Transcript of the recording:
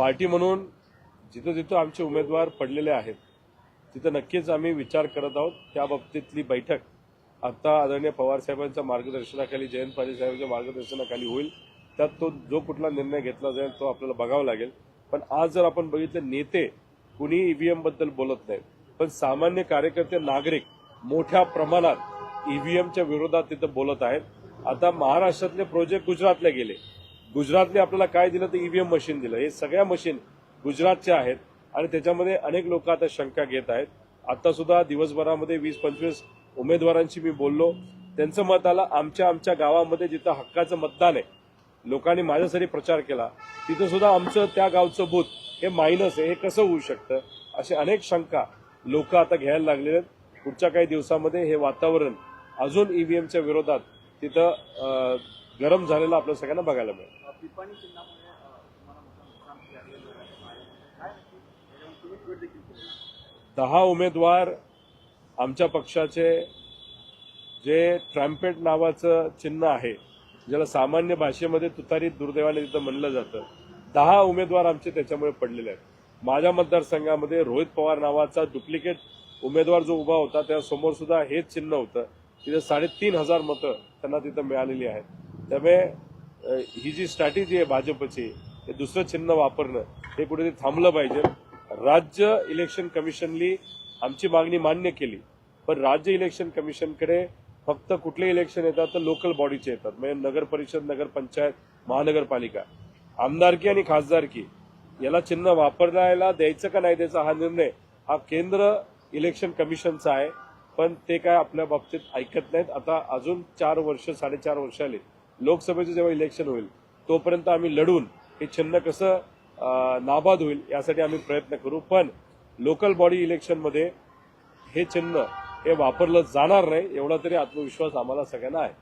Party म्हणून जिथं जिथं आमचे उमेदवार पडलेले आहेत तिथं नक्कीच आम्ही विचार करत आहोत. त्या बाबतीतली बैठक आता आदरणीय पवार साहेबांच्या मार्गदर्शनाखाली जयंत पाटील साहेबांच्या मार्गदर्शनाखाली होईल. त्यात तो जो कुठला निर्णय घेतला जाईल तो आपल्याला बघावा लागेल. पण आज जर आपण बघितलं नेते कुणी ईव्हीएमबद्दल बोलत नाहीत. पण सामान्य कार्यकर्ते नागरिक मोठ्या प्रमाणात ईव्हीएमच्या विरोधात तिथं बोलत आहेत. आता महाराष्ट्रातले प्रोजेक्ट गुजरातला गेले. गुजरातने आपल्याला काय दिलं तर ईव्हीएम मशीन दिलं. हे सगळ्या मशीन गुजरातच्या आहेत आणि त्याच्यामध्ये अनेक लोक आता शंका घेत आहेत. आता सुद्धा दिवसभरामध्ये वीस पंचवीस उमेदवारांशी मी बोललो. त्यांचं मत आलं आमच्या आमच्या गावामध्ये जिथं हक्काचं मतदान आहे लोकांनी माझ्यासाठी प्रचार केला तिथं सुद्धा आमचं त्या गावचं बूथ हे मायनस आहे. हे कसं होऊ शकतं? असे अनेक शंका लोक आता घ्यायला लागलेले आहेत. पुढच्या काही दिवसामध्ये हे वातावरण अजून ईव्हीएमच्या विरोधात तिथं गरम झालेलं आपल्या सगळ्यांना बघायला मिळेल. दहा उमेदवार आमच्या पक्षाचे जे ट्रॅम्पेट नावाचं चिन्ह आहे ज्याला सामान्य भाषेमध्ये तुतारीत दुर्दैवाने तिथं म्हणलं जातं दहा उमेदवार आमचे त्याच्यामुळे पडलेले आहेत. माझ्या मतदारसंघामध्ये रोहित पवार नावाचा डुप्लिकेट उमेदवार जो उभा होता त्या समोर सुद्धा हेच चिन्ह होतं. तिथे साडेतीन हजार मतं त्यांना तिथं मिळालेली आहेत. त्यामुळे ही जी स्ट्रॅटेजी आहे भाजपची हे दुसरं चिन्ह वापरणं हे कुठेतरी थांबलं पाहिजे. राज्य इलेक्शन कमिशननी आमची मागणी मान्य केली. पण राज्य इलेक्शन कमिशनकडे फक्त कुठले इलेक्शन येतात तर लोकल बॉडीचे येतात. म्हणजे नगर परिषद नगर पंचायत महानगरपालिका. आमदारकी आणि खासदारकी. याला चिन्ह वापरायला द्यायचं का नाही द्यायचा हा निर्णय हा केंद्र इलेक्शन कमिशनचा आहे. पण ते काय आपल्या बाबतीत ऐकत नाहीत. आता अजून चार वर्ष साडेचार वर्ष आले लोकसभेचं जेव्हा इलेक्शन होईल तोपर्यंत आम्ही लढून हे छंद कसं नाबाद होईल यासाठी आम्ही प्रयत्न करू. पण लोकल बॉडी इलेक्शनमध्ये हे चिन्ह हे वापरलं जाणार नाही एवढा तरी आत्मविश्वास आम्हाला सगळ्यांना आहे.